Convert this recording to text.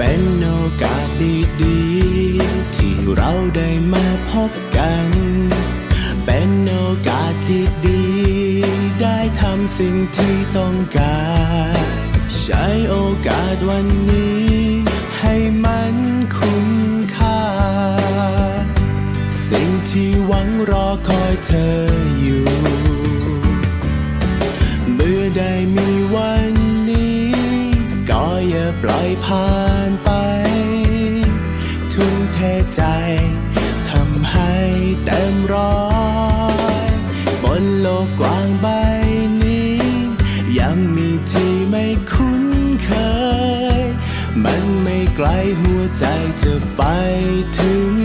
เป็นโอกาสดีๆ ที่เราได้มาพบกัน เป็นโอกาสที่ดี ได้ทำสิ่งที่ต้องการ ใช้โอกาสวันนี้ ให้มันคุ้มค่า สิ่งที่หวังรอคอยเธออยู่ ปล่อยผ่านไป ทุ่มเทใจทำให้เต็มร้อยบนโลกกว้างใบนี้ ยังมีที่ไม่คุ้นเคย มันไม่ไกลหัวใจจะไปถึง